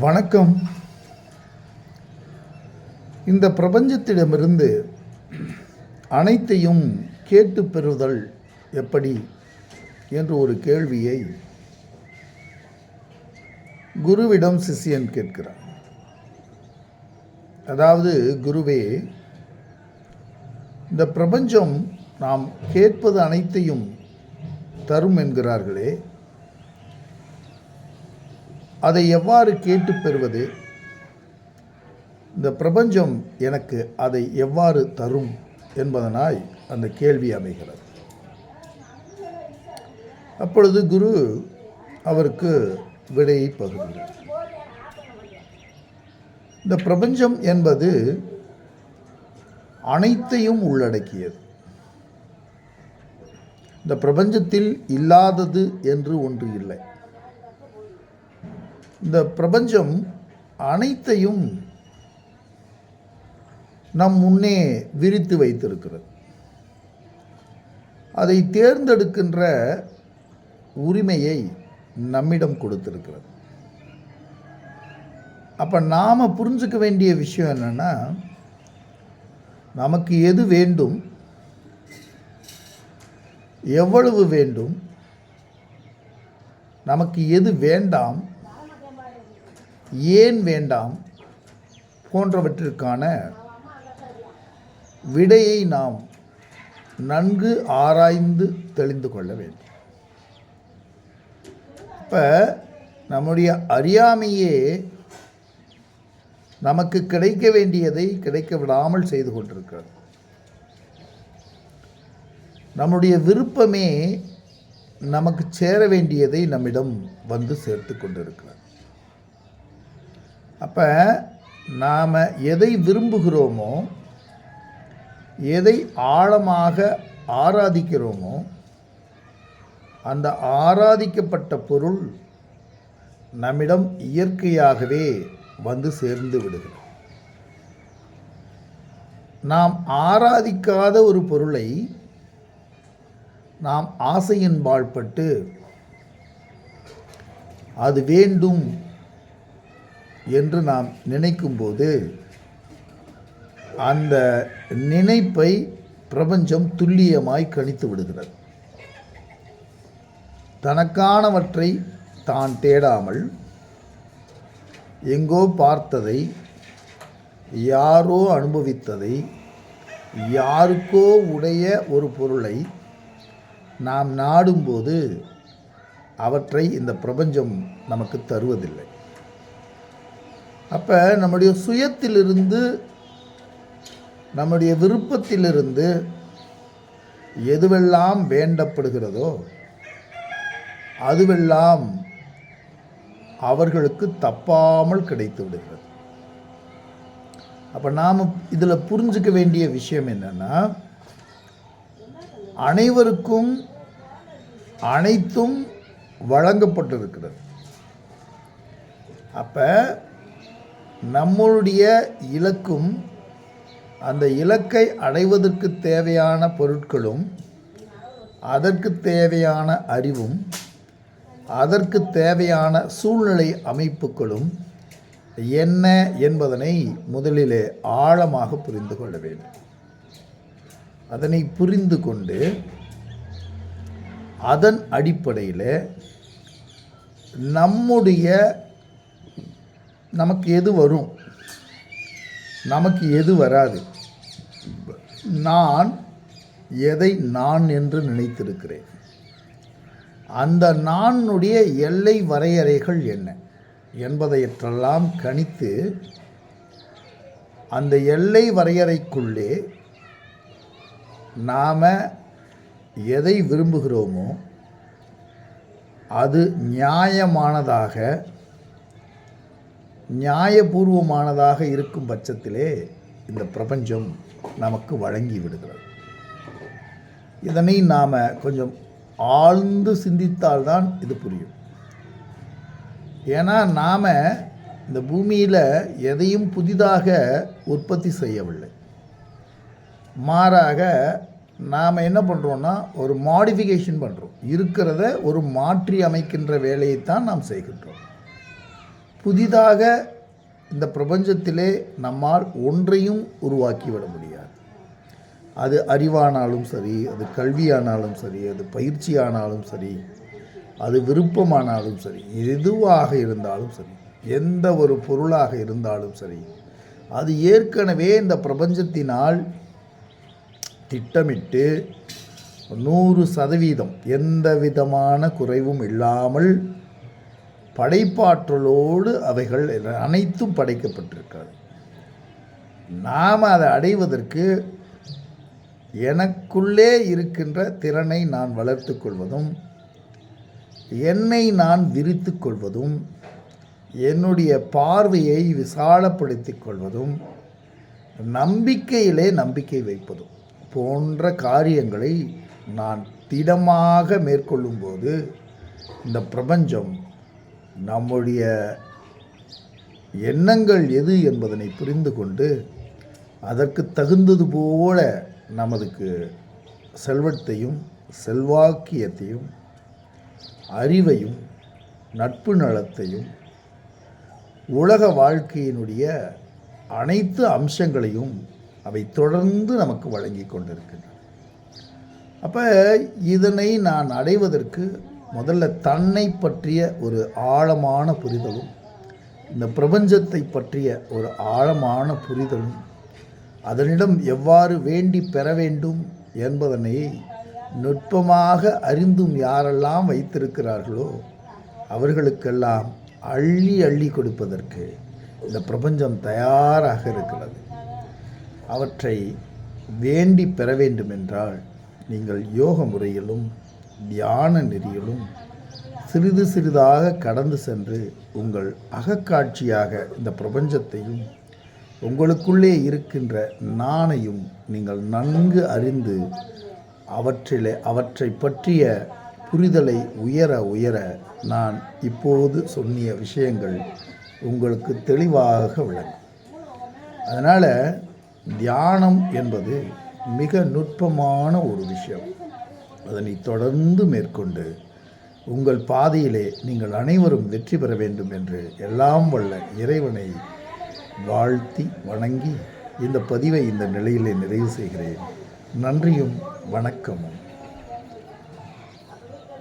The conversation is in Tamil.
வணக்கம். இந்த பிரபஞ்சத்திடமிருந்து அனைத்தையும் கேட்டு பெறுதல் எப்படி என்று ஒரு கேள்வியை குருவிடம் சிஷ்யன் கேட்கிறான். அதாவது குருவே இந்த பிரபஞ்சம் நாம் கேட்பது அனைத்தையும் தரும் என்கிறார்களே அதை எவ்வாறு கேட்டு பெறுவது? இந்த பிரபஞ்சம் எனக்கு அதை எவ்வாறு தரும் என்பதனாய் அந்த கேள்வி அமைகிறது. அப்பொழுது குரு அவருக்கு விடையை பகிர்கிறார். இந்த பிரபஞ்சம் என்பது அனைத்தையும் உள்ளடக்கியது. இந்த பிரபஞ்சத்தில் இல்லாதது என்று ஒன்று இல்லை. இந்த பிரபஞ்சம் அனைத்தையும் நம் முன்னே விரித்து வைத்திருக்கிறது. அதை தேர்ந்தெடுக்கின்ற உரிமையை நம்மிடம் கொடுத்திருக்கிறது. அப்போ நாம் புரிஞ்சுக்க வேண்டிய விஷயம் என்னென்னா நமக்கு எது வேண்டும் எவ்வளவு வேண்டும் நமக்கு எது வேண்டாம் ஏன் வேண்டாம் போன்றவற்றிற்கான விடையை நாம் நன்கு ஆராய்ந்து தெளிந்து கொள்ள வேண்டும். இப்போ நம்முடைய அறியாமையே நமக்கு கிடைக்க வேண்டியதை கிடைக்க விடாமல் செய்து கொண்டிருக்கிறது. நம்முடைய விருப்பமே நமக்கு சேர வேண்டியதை நம்மிடம் வந்து சேர்த்து கொண்டிருக்கிறது. அப்போ நாம் எதை விரும்புகிறோமோ எதை ஆழமாக ஆராதிக்கிறோமோ அந்த ஆராதிக்கப்பட்ட பொருள் நம்மிடம் இயற்கையாகவே வந்து சேர்ந்து விடுகிறது. நாம் ஆராதிக்காத ஒரு பொருளை நாம் ஆசையின் பாழ்பட்டு அது வேண்டும் என்று நாம் நினைக்கும்போது அந்த நினைப்பை பிரபஞ்சம் துல்லியமாய் கணித்து விடுகிறது. தனக்கானவற்றை தான் தேடாமல் எங்கோ பார்த்ததை யாரோ அனுபவித்ததை யாருக்கோ உடைய ஒரு பொருளை நாம் நாடும்போது அவற்றை இந்த பிரபஞ்சம் நமக்கு தருவதில்லை. அப்போ நம்முடைய சுயத்திலிருந்து நம்முடைய விருப்பத்திலிருந்து எதுவெல்லாம் வேண்டப்படுகிறதோ அதுவெல்லாம் அவர்களுக்கு தப்பாமல் கிடைத்து விடுகிறது. அப்போ நாம் இதில் புரிஞ்சுக்க வேண்டிய விஷயம் என்னென்னா அனைவருக்கும் அனைத்தும் வழங்கப்பட்டிருக்கிறது. அப்போ நம்மளுடைய இலக்கும் அந்த இலக்கை அடைவதற்கு தேவையான பொருட்களும் அதற்கு தேவையான அறிவும் அதற்கு தேவையான சூழ்நிலை அமைப்புகளும் என்ன என்பதனை முதலிலே ஆழமாக புரிந்து கொள்ள வேண்டும். அதனை புரிந்து கொண்டு அதன் அடிப்படையில் நம்முடைய நமக்கு எது வரும்? நமக்கு எது வராது? நான் எதை நான் என்று நினைத்திருக்கிறேன். அந்த நானுடைய எல்லை வரையறைகள் என்ன? என்பதையற்றெல்லாம் கணித்து அந்த எல்லை வரையறைக்குள்ளே நாம் எதை விரும்புகிறோமோ அது நியாயமானதாக நியாயபூர்வமானதாக இருக்கும் பட்சத்திலே இந்த பிரபஞ்சம் நமக்கு வழங்கி விடுகிறது. இதனை நாம் கொஞ்சம் ஆழ்ந்து சிந்தித்தால்தான் இது புரியும். ஏன்னா நாம் இந்த பூமியில் எதையும் புதிதாக உற்பத்தி செய்யவில்லை. மாறாக நாம் என்ன பண்ணுறோன்னா ஒரு மாடிஃபிகேஷன் பண்ணுறோம் இருக்கிறத ஒரு மாற்றி அமைக்கின்ற வேலையைத்தான் நாம் செய்கின்றோம். புதிதாக இந்த பிரபஞ்சத்திலே நம்மால் ஒன்றையும் உருவாக்கிவிட முடியாது. அது அறிவானாலும் சரி அது கல்வியானாலும் சரி அது பயிற்சியானாலும் சரி அது விருப்பமானாலும் சரி எதுவாக இருந்தாலும் சரி எந்த ஒரு பொருளாக இருந்தாலும் சரி அது ஏற்கனவே இந்த பிரபஞ்சத்தினால் திட்டமிட்டு நூறு சதவீதம் எந்த விதமான குறைவும் இல்லாமல் படைப்பாற்றலோடு அவைகள் அனைத்தும் படைக்கப்பட்டிருக்கிறது. நாம் அதை அடைவதற்கு எனக்குள்ளே இருக்கின்ற திறனை நான் வளர்த்து கொள்வதும் என்னை நான் விரித்து கொள்வதும் என்னுடைய பார்வையை விசாலப்படுத்திக் கொள்வதும் நம்பிக்கையிலே நம்பிக்கை வைப்பதும் போன்ற காரியங்களை நான் திடமாக மேற்கொள்ளும்போது இந்த பிரபஞ்சம் நம்முடைய எண்ணங்கள் எது என்பதனை புரிந்து கொண்டு அதற்கு தகுந்தது போல நமதுக்கு செல்வத்தையும் செல்வாக்கியத்தையும் அறிவையும் நட்பு நலத்தையும் உலக வாழ்க்கையினுடைய அனைத்து அம்சங்களையும் அவை தொடர்ந்து நமக்கு வழங்கி கொண்டிருக்கின்றன. அப்போ இதனை நான் அடைவதற்கு முதல்ல தன்னை பற்றிய ஒரு ஆழமான புரிதலும் இந்த பிரபஞ்சத்தை பற்றிய ஒரு ஆழமான புரிதலும் அதனிடம் எவ்வாறு வேண்டி பெற வேண்டும் என்பதனை நுட்பமாக அறிந்தும் யாரெல்லாம் வைத்திருக்கிறார்களோ அவர்களுக்கெல்லாம் அள்ளி அள்ளி கொடுப்பதற்கு இந்த பிரபஞ்சம் தயாராக இருக்கிறது. அவற்றை வேண்டி பெற வேண்டுமென்றால் நீங்கள் யோக முறையிலும் தியான நெறியிலும் சிறிது சிறிதாக கடந்து சென்று உங்கள் அகக்காட்சியாக இந்த பிரபஞ்சத்தையும் உங்களுக்குள்ளே இருக்கின்ற நானையும் நீங்கள் நன்கு அறிந்து அவற்றிலே அவற்றை பற்றிய புரிதலை உயர உயர நான் இப்போது சொன்னிய விஷயங்கள் உங்களுக்கு தெளிவாக விளங்கும் அதனால் தியானம் என்பது மிக நுட்பமான ஒரு விஷயம். அதனை தொடர்ந்து மேற்கொண்டு உங்கள் பாதையிலே நீங்கள் அனைவரும் வெற்றி பெற வேண்டும் என்று எல்லாம் வல்ல இறைவனை வாழ்த்தி வணங்கி இந்த பதிவை இந்த நிலையிலே நிறைவு செய்கிறேன். நன்றியும் வணக்கமும்.